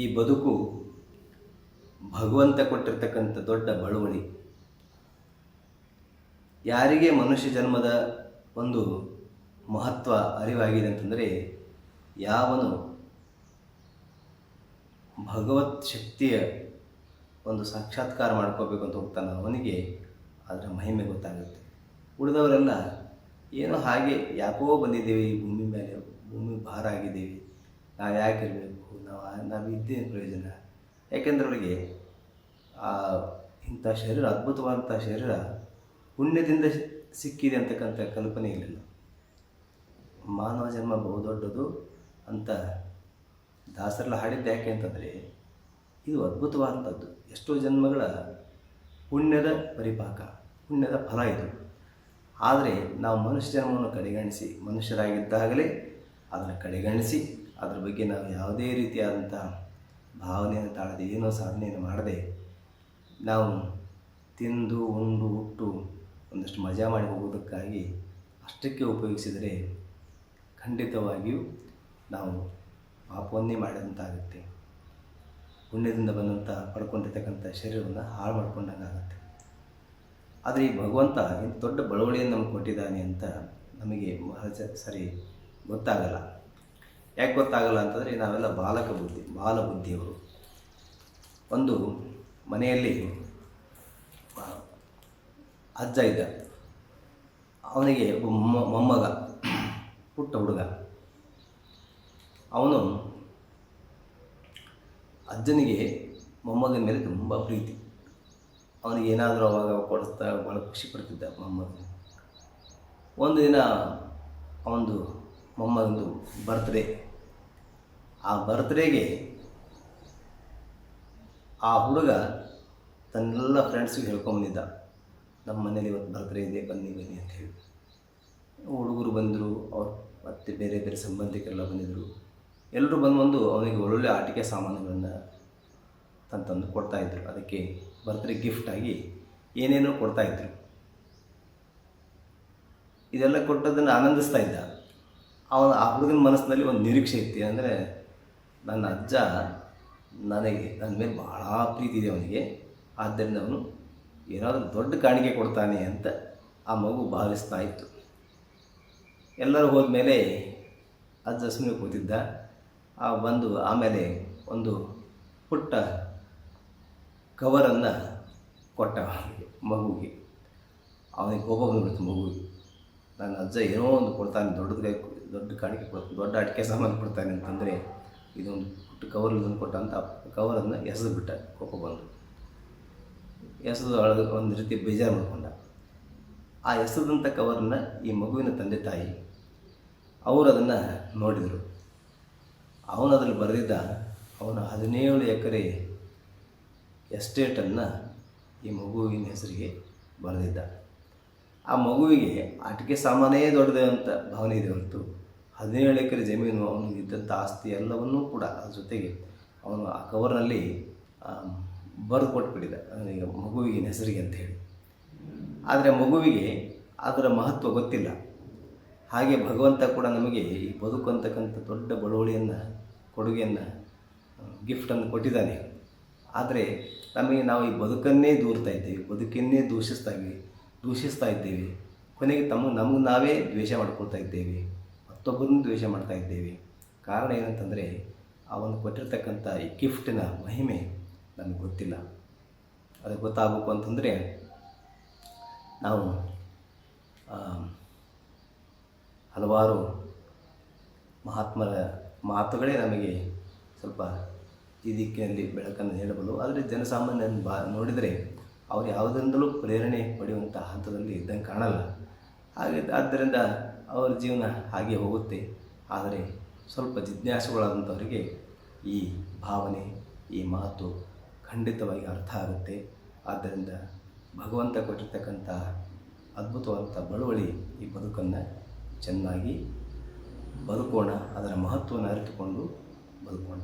ಈ ಬದುಕು ಭಗವಂತ ಕೊಟ್ಟಿರ್ತಕ್ಕಂಥ ದೊಡ್ಡ ಬಳುವಳಿ. ಯಾರಿಗೆ ಮನುಷ್ಯ ಜನ್ಮದ ಒಂದು ಮಹತ್ವ ಅರಿವಾಗಿದೆ ಅಂತಂದರೆ ಯಾವನು ಭಗವತ್ ಶಕ್ತಿಯ ಒಂದು ಸಾಕ್ಷಾತ್ಕಾರ ಮಾಡ್ಕೋಬೇಕು ಅಂತ ಹೋಗ್ತಾನೆ ಅವನಿಗೆ ಅದರ ಮಹಿಮೆ ಗೊತ್ತಾಗುತ್ತೆ. ಉಳಿದವರೆಲ್ಲ, ಏನೋ ಹಾಗೆ ಯಾಕೋ ಬಂದಿದ್ದೀವಿ ಈ ಭೂಮಿ ಮೇಲೆ ಭೂಮಿ ಭಾರ ಆಗಿದ್ದೀವಿ ನಾವು ಯಾಕಿರಬೇಕು ನಾವು ನಾವು ಇದ್ದೇನು ಪ್ರಯೋಜನ. ಯಾಕೆಂದ್ರೆ ಅವರಿಗೆ ಆ ಇಂಥ ಶರೀರ, ಅದ್ಭುತವಾದಂಥ ಶರೀರ ಪುಣ್ಯದಿಂದ ಸಿಕ್ಕಿದೆ ಅಂತಕ್ಕಂಥ ಕಲ್ಪನೆ ಇರಲಿಲ್ಲ. ಮಾನವ ಜನ್ಮ ಬಹುದೊಡ್ಡದು ಅಂತ ದಾಸರೆಲ್ಲ ಹಾಡಿದ್ದು ಯಾಕೆ ಅಂತಂದರೆ, ಇದು ಅದ್ಭುತವಾದಂಥದ್ದು. ಎಷ್ಟೋ ಜನ್ಮಗಳ ಪುಣ್ಯದ ಪರಿಪಾಕ, ಪುಣ್ಯದ ಫಲ ಇದು. ಆದರೆ ನಾವು ಮನುಷ್ಯ ಜನ್ಮವನ್ನು ಕಡೆಗಣಿಸಿ, ಮನುಷ್ಯರಾಗಿದ್ದಾಗಲೇ ಅದನ್ನು ಕಡೆಗಣಿಸಿ ಅದರ ಬಗ್ಗೆ ನಾವು ಯಾವುದೇ ರೀತಿಯಾದಂಥ ಭಾವನೆಯನ್ನು ತಾಳದೆ ಏನೋ ಸಾಧನೆಯನ್ನು ಮಾಡದೆ ನಾವು ತಿಂದು, ಉಂಡು ಉಟ್ಟು ಒಂದಷ್ಟು ಮಜಾ ಮಾಡಿ ಹೋಗೋದಕ್ಕಾಗಿ ಅಷ್ಟಕ್ಕೆ ಉಪಯೋಗಿಸಿದರೆ ಖಂಡಿತವಾಗಿಯೂ ನಾವು ಪಾಪವನ್ನೇ ಮಾಡಿದಂತಾಗುತ್ತೆ. ಪುಣ್ಯದಿಂದ ಬಂದಂಥ, ಪಡ್ಕೊಂಡಿರ್ತಕ್ಕಂಥ ಶರೀರವನ್ನು ಹಾಳು ಮಾಡ್ಕೊಂಡಂಗೆ ಆಗುತ್ತೆ ಆದರೆ ಈ ಭಗವಂತ ಇಂಥ ದೊಡ್ಡ ಬಳುವಳಿಯನ್ನು ನಮಗೆ ಕೊಟ್ಟಿದ್ದಾನೆ ಅಂತ ನಮಗೆ ಸರಿ ಗೊತ್ತಾಗಲ್ಲ. ಯಾಕೆ ಗೊತ್ತಾಗಲ್ಲ ಅಂತಂದರೆ ನಾವೆಲ್ಲ ಬಾಲಕ ಬುದ್ಧಿ, ಬಾಲ ಬುದ್ಧಿಯವರು. ಒಂದು ಮನೆಯಲ್ಲಿ ಅಜ್ಜ ಇದ್ದ. ಅವನಿಗೆ ಒಬ್ಬ ಮೊಮ್ಮ- ಮೊಮ್ಮಗ, ಪುಟ್ಟ ಹುಡುಗ. ಅವನು ಅಜ್ಜನಿಗೆ ಮೊಮ್ಮಗನ ಮೇಲೆ ತುಂಬ ಪ್ರೀತಿ. ಅವನಿಗೆ ಏನಾದರೂ ಅವಾಗ ಕೊಡಿಸ್ತಾ ಭಾಳ ಖುಷಿ ಪಡ್ತಿದ್ದ ಮೊಮ್ಮಗ ಒಂದು ದಿನ ಅವನದು ಮೊಮ್ಮಗಂದು ಬರ್ತ್ಡೇ ಆ ಬರ್ತ್ಡೇಗೆ ಆ ಹುಡುಗ ತನ್ನೆಲ್ಲ ಫ್ರೆಂಡ್ಸಿಗೆ ಹೇಳ್ಕೊಂಬಂದಿದ್ದ ನಮ್ಮ ಮನೇಲಿ ಇವತ್ತು ಬರ್ತ್ಡೇ ಇದೆ, ಬನ್ನಿ ಬನ್ನಿ ಅಂತ ಹೇಳಿ. ಹುಡುಗರು ಬಂದರು, ಅವ್ರು ಮತ್ತು ಬೇರೆ ಬೇರೆ ಸಂಬಂಧಿಕರೆಲ್ಲ ಬಂದಿದ್ದರು ಎಲ್ಲರೂ ಬಂದು ಬಂದು ಅವನಿಗೆ ಒಳ್ಳೊಳ್ಳೆ ಆಟಿಕೆ ಸಾಮಾನುಗಳನ್ನು ತಂದು ತಂದು ಕೊಡ್ತಾಯಿದ್ರು ಅದಕ್ಕೆ ಬರ್ತ್ಡೇ ಗಿಫ್ಟಾಗಿ ಏನೇನೋ ಕೊಡ್ತಾಯಿದ್ರು ಇದೆಲ್ಲ ಕೊಟ್ಟದನ್ನು ಆನಂದಿಸ್ತಾ ಇದ್ದ. ಅವನ ಆ ಹುಡುಗನ ಮನಸ್ಸಿನಲ್ಲಿ ಒಂದು ನಿರೀಕ್ಷೆ ಇತ್ತು. ಅಂದರೆ ನನ್ನ ಅಜ್ಜ ನನಗೆ, ನನ್ನ ಮೇಲೆ ಭಾಳ ಪ್ರೀತಿ ಇದೆ ಅವನಿಗೆ. ಆದ್ದರಿಂದ ಅವನು ಏನಾದರೂ ದೊಡ್ಡ ಕಾಣಿಕೆ ಕೊಡ್ತಾನೆ ಅಂತ ಆ ಮಗು ಭಾವಿಸ್ತಾ ಇತ್ತು. ಎಲ್ಲರೂ ಹೋದ್ಮೇಲೆ ಅಜ್ಜ ಸುಮ್ಮನೆ ಕೂತಿದ್ದ. ಆ ಬಂದು ಆಮೇಲೆ ಒಂದು ಪುಟ್ಟ ಕವರನ್ನು ಕೊಟ್ಟ ಮಗುವಿಗೆ. ಅವನಿಗೆ ಕೋಪ ಬಂದ್ಬಿಡ್ತು ಮಗುವಿಗೆ. ನನ್ನ ಅಜ್ಜ ಏನೋ ಒಂದು ಕೊಡ್ತಾನೆ ದೊಡ್ಡದು ದೊಡ್ಡ ಕಾಣಿಕೆ ಕೊಡ್ತಾನೆ ದೊಡ್ಡ ಅಡಿಕೆ ಸಾಮಾನು ಕೊಡ್ತಾನೆ ಅಂತಂದರೆ ಇದೊಂದು ಪುಟ್ಟ ಕವರ್ ಇದನ್ನು ಕೊಟ್ಟ ಅಂತ ಆ ಕವರನ್ನು ಎಸೆದು ಬಿಟ್ಟ ಕೋಪ ಬಂದು. ಎಸೆದು ಒಂದು ರೀತಿ ಬೇಜಾರು ಮಾಡಿಕೊಂಡ. ಆ ಎಸೆದಂಥ ಕವರನ್ನು ಈ ಮಗುವಿನ ತಂದೆ ತಾಯಿ, ಅವರು ಅದನ್ನು ನೋಡಿದರು. ಅವನು ಅದರಲ್ಲಿ ಬರೆದಿದ್ದ ಅವನ ಹದಿನೇಳು ಎಕರೆ ಎಸ್ಟೇಟನ್ನು ಈ ಮಗುವಿನ ಹೆಸರಿಗೆ ಬರೆದಿದ್ದ. ಆ ಮಗುವಿಗೆ ಆಟಿಕೆ ಸಾಮಾನೇ ದೊಡ್ಡದೇ ಅಂತ ಭಾವನೆ ಇದೆ ಹೊರತು ಹದಿನೇಳು ಎಕರೆ ಜಮೀನು ಅವನಿಗೆ ಇದ್ದಂಥ ಆಸ್ತಿ ಎಲ್ಲವನ್ನೂ ಕೂಡ ಜೊತೆಗೆ ಅವನು ಆ ಕವರ್ನಲ್ಲಿ ಬರೆದು ಕೊಟ್ಬಿಟ್ಟಿದ್ದ ಅವನಿಗೆ ಮಗುವಿಗೆ ಹೆಸರಿಗೆ ಅಂತ ಹೇಳಿ. ಆದರೆ ಮಗುವಿಗೆ ಅದರ ಮಹತ್ವ ಗೊತ್ತಿಲ್ಲ. ಹಾಗೆ ಭಗವಂತ ಕೂಡ ನಮಗೆ ಈ ಬದುಕು ಅಂತಕ್ಕಂಥ ದೊಡ್ಡ ಬಳುವಳಿಯನ್ನು, ಕೊಡುಗೆಯನ್ನು ಗಿಫ್ಟನ್ನು ಕೊಟ್ಟಿದ್ದಾನೆ. ಆದರೆ ನಮಗೆ ನಾವು ಈ ಬದುಕನ್ನೇ ದೂರ್ತಾ ಇದ್ದೇವೆ, ಬದುಕನ್ನೇ ದೂಷಿಸ್ತಾ ಇದ್ದೀವಿ, ದೂಷಿಸ್ತಾ ಇದ್ದೇವೆ. ಕೊನೆಗೆ ತಮ್ಮ, ನಮಗೆ ನಾವೇ ದ್ವೇಷ ಮಾಡ್ಕೊಳ್ತಾ ಇದ್ದೇವೆ. ಮತ್ತೊಬ್ಬರನ್ನು ದ್ವೇಷ ಮಾಡ್ತಾ ಇದ್ದೇವೆ. ಕಾರಣ ಏನಂತಂದರೆ, ಅವನು ಕೊಟ್ಟಿರ್ತಕ್ಕಂಥ ಈ ಗಿಫ್ಟಿನ ಮಹಿಮೆ ನಮಗೆ ಗೊತ್ತಿಲ್ಲ. ಅದು ಗೊತ್ತಾಗಬೇಕು ಅಂತಂದರೆ, ನಾವು ಹಲವಾರು ಮಹಾತ್ಮರ ಮಾತುಗಳೇ ನಮಗೆ ಸ್ವಲ್ಪ ಈ ದಿಕ್ಕಿನಲ್ಲಿ ಬೆಳಕನ್ನು ನೀಡಬಲ್ಲವು. ಆದರೆ ಜನಸಾಮಾನ್ಯರನ್ನು ಬಾ, ನೋಡಿದರೆ ಅವರು ಯಾವುದರಿಂದಲೂ ಪ್ರೇರಣೆ ಪಡೆಯುವಂಥ ಹಂತದಲ್ಲಿ ಇದ್ದಂಗೆ ಕಾಣಲ್ಲ. ಹಾಗೆ, ಆದ್ದರಿಂದ ಅವರ ಜೀವನ ಹಾಗೆ ಹೋಗುತ್ತೆ. ಆದರೆ ಸ್ವಲ್ಪ ಜಿಜ್ಞಾಸುಗಳಾದಂಥವರಿಗೆ ಈ ಭಾವನೆ, ಈ ಮಾತು ಖಂಡಿತವಾಗಿ ಅರ್ಥ ಆಗುತ್ತೆ. ಆದ್ದರಿಂದ ಭಗವಂತ ಕೊಟ್ಟಿರ್ತಕ್ಕಂಥ ಅದ್ಭುತವಾದಂಥ ಬಳುವಳಿ ಈ ಬದುಕನ್ನು ಚೆನ್ನಾಗಿ ಬದುಕೋಣ, ಅದರ ಮಹತ್ವವನ್ನು ಅರಿತುಕೊಂಡು ಬದುಕೋಣ.